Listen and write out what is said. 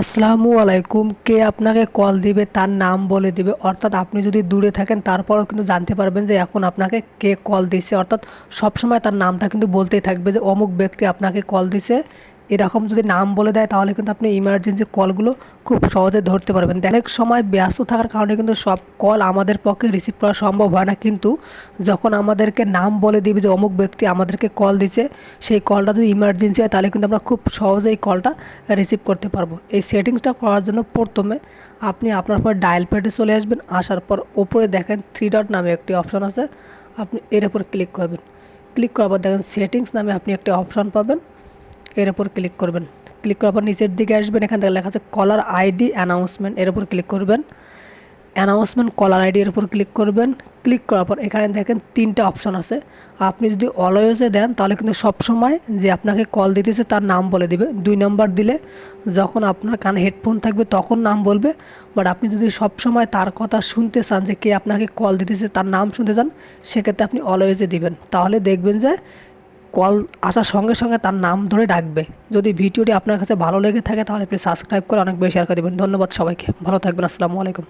আসসালামু আলাইকুম। কে আপনাকে কল দিবে, তার নাম বলে দিবে। অর্থাৎ আপনি যদি দূরে থাকেন, তারপরও কিন্তু জানতে পারবেন যে এখন আপনাকে কে কল দিছে অর্থাৎ সবসময় তার নামটা কিন্তু বলতেই থাকবে যে অমুক ব্যক্তি আপনাকে কল দিছে এরকম যদি নাম বলে দেয়, তাহলে কিন্তু আপনি ইমার্জেন্সি কলগুলো খুব সহজে ধরতে পারবেন। অনেক সময় ব্যস্ত থাকার কারণে কিন্তু সব কল আমাদের পক্ষে রিসিভ করা সম্ভব হয় না। কিন্তু যখন আমাদেরকে নাম বলে দিবে যে অমুক ব্যক্তি আমাদেরকে কল দিছে সেই কলটা যদি ইমার্জেন্সি হয়, তাহলে কিন্তু আমরা খুব সহজেই কলটা রিসিভ করতে পারব। এই সেটিংসটা করার জন্য প্রথমে আপনি আপনার পর ডায়াল প্যাডে চলে আসবেন। আসার পর ওপরে দেখেন থ্রি ডট নামে একটি অপশন আছে। আপনি এর উপর ক্লিক করবেন। ক্লিক করার পর দেখেন সেটিংস নামে আপনি একটি অপশন পাবেন। এর উপর ক্লিক করবেন। ক্লিক করার পর নিচের দিকে আসবেন, এখান থেকে লেখা আছে কলার আইডি অ্যানাউন্সমেন্ট এর উপর ক্লিক করবেন। অ্যানাউন্সমেন্ট কলার আইডি এর উপর ক্লিক করবেন। ক্লিক করার পর এখানে দেখেন তিনটা অপশন আছে। আপনি যদি অলওয়েজে দেন, তাহলে কিন্তু সব সময় যে আপনাকে কল দিতেছে তার নাম বলে দিবে। দুই নম্বর দিলে যখন আপনার কানে হেডফোন থাকবে তখন নাম বলবে। বাট আপনি যদি সব সময় তার কথা শুনতে চান যে কে আপনাকে কল দিতেছে, তার নাম শুনতে চান, সেক্ষেত্রে আপনি অলওয়েজে দিবেন। তাহলে দেখবেন যে কল আসার সঙ্গে সঙ্গে তার নাম ধরে ডাকবে। যদি ভিডিওটি আপনার কাছে ভালো লেগে থাকে তাহলে প্লিজ সাবস্ক্রাইব করে অনেক বেশি শেয়ার করে দেবেন। ধন্যবাদ সবাইকে। ভালো থাকবেন। আসসালামু আলাইকুম।